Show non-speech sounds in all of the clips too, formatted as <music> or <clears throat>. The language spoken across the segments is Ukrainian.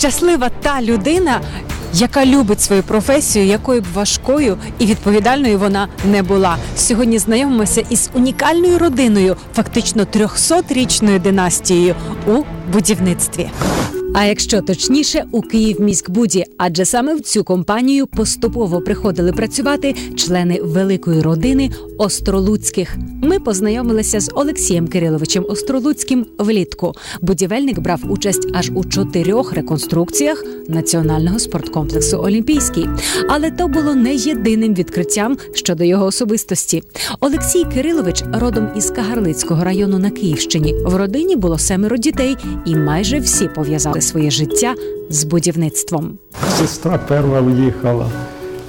Щаслива та людина, яка любить свою професію, якою б важкою і відповідальною вона не була. Сьогодні знайомимося із унікальною родиною, фактично 300-річною династією у будівництві. А якщо точніше, у Київміськбуді, адже саме в цю компанію поступово приходили працювати члени великої родини Остролуцьких. Ми познайомилися з Олексієм Кириловичем Остролуцьким влітку. Будівельник брав участь аж у чотирьох реконструкціях національного спорткомплексу Олімпійський. Але то було не єдиним відкриттям щодо його особистості. Олексій Кирилович родом із Кагарлицького району на Київщині. В родині було семеро дітей, і майже всі пов'язали своє життя з будівництвом. Сестра перша в'їхала,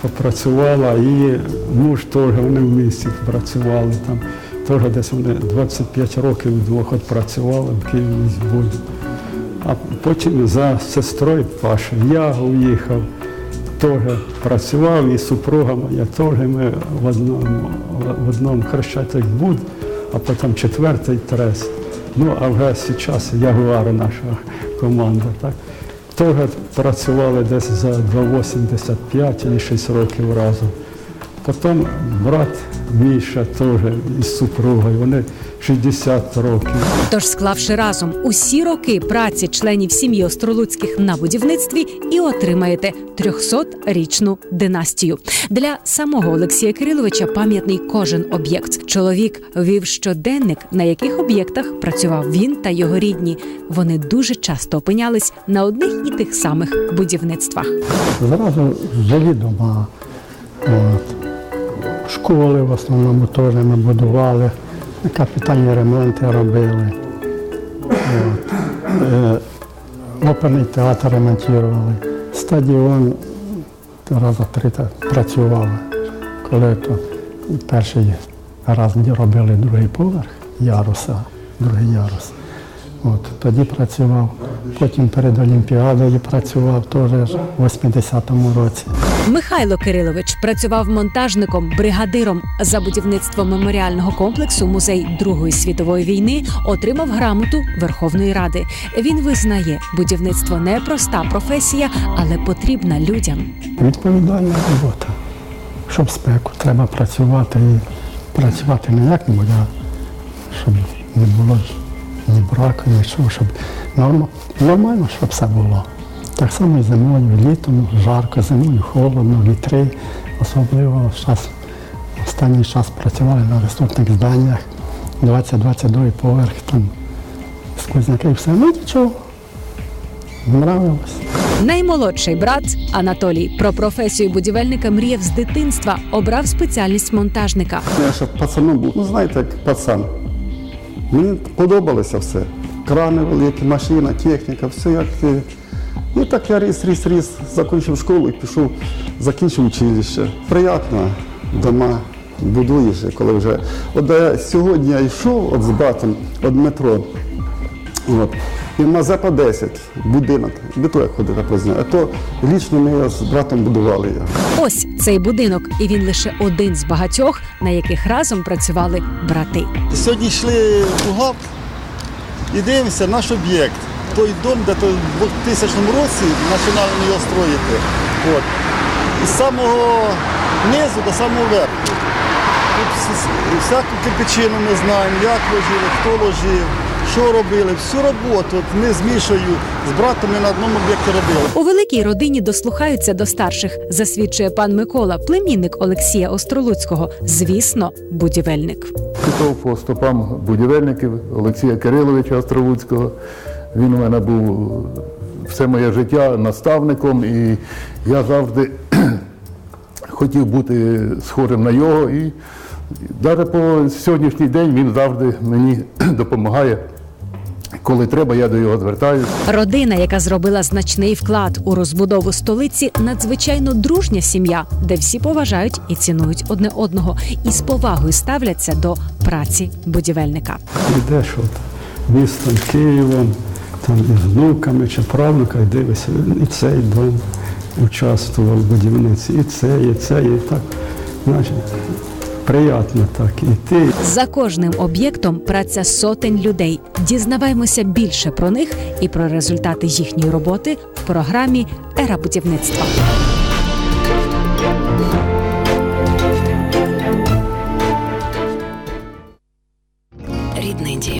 попрацювала, і муж теж вони в місті працювали там. Теж десь вони 25 років вдвох працювали в Києві. А потім за сестрою Пашою я уїхав, теж працював, і супруга моя теж ми в одному, в одному хрещатик буд, а потім четвертий трест. Ну, а вже зараз Ягуар наша команда. Так? Теж працювали десь за 2,85 і 6 років разом. Потім брат Міша теж із супругою, вони 60 років. Тож, склавши разом усі роки праці членів сім'ї Остролуцьких на будівництві, і отримаєте 300-річну династію. Для самого Олексія Кириловича пам'ятний кожен об'єкт. Чоловік вів щоденник, на яких об'єктах працював він та його рідні. Вони дуже часто опинялись на одних і тих самих будівництвах. Зразу жили. От. Школи в основному теж ми будували, капітальні ремонти робили. От. Е, Оперний театр ремонтували. Стадіон рази три працювали. Коли то перший раз робили другий поверх яруса, другий ярус. От, тоді працював. Потім перед Олімпіадою працював теж в 80-му році. Михайло Кирилович працював монтажником, бригадиром за будівництво меморіального комплексу музей Другої світової війни. Отримав грамоту Верховної Ради. Він визнає, будівництво не проста професія, але потрібна людям. Відповідальна робота. Щоб спеку треба працювати і працювати не як-небудь, а щоб не було ні браку, нічого, щоб норм- нормально, щоб все було. Так само і зимою, літом жарко, зимою холодно, вітри. Особливо час, останній час працювали на висотних зданнях, 20-22 поверх, там сквозняки і все. Ну нічого, нравилось. Наймолодший брат Анатолій про професію будівельника мріяв з дитинства. Обрав спеціальність монтажника. Я ще пацаном був, ну знаєте, як пацан. Мені подобалося все. Крани великі, машина, техніка, все як. Е, Ну так я ріс, ріс, ріс, закінчив школу і пішов, закінчив училище. Приємно дома будуєш, коли вже. От де сьогодні я йшов от з братом від метро. От. І Мазепа 10, будинок, де то я ходив на Позня. А то лічно ми з братом будували його. Ось цей будинок, і він лише один з багатьох, на яких разом працювали брати. Сьогодні йшли у ГАП і дивимося наш об'єкт. Той дом, де то в 2000 році починали його строїти. От. І з самого низу до самого верху. Тут всяку кирпичину ми знаємо, як ложили, хто ложив, що робили. Всю роботу от ми з Мішою, з братом ми на одному об'єкті робили. У великій родині дослухаються до старших, засвідчує пан Микола, племінник Олексія Остролуцького. Звісно, будівельник. Пішов по стопам будівельників Олексія Кириловича Островуцького. Він у мене був все моє життя наставником, і я завжди <clears throat> хотів бути схожим на його. І навіть по сьогоднішній день він завжди мені <clears throat> допомагає. Коли треба, я до його звертаюся. Родина, яка зробила значний вклад у розбудову столиці, надзвичайно дружня сім'я, де всі поважають і цінують одне одного і з повагою ставляться до праці будівельника. Йдеш от містом Києвом, там із внуками чи правнуками, дивишся, і цей дом участвував в будівництві, і цей, і цей, і так. Значить, приємно так іти. За кожним об'єктом праця сотень людей. Дізнаваймося більше про них і про результати їхньої роботи в програмі Ера будівництва.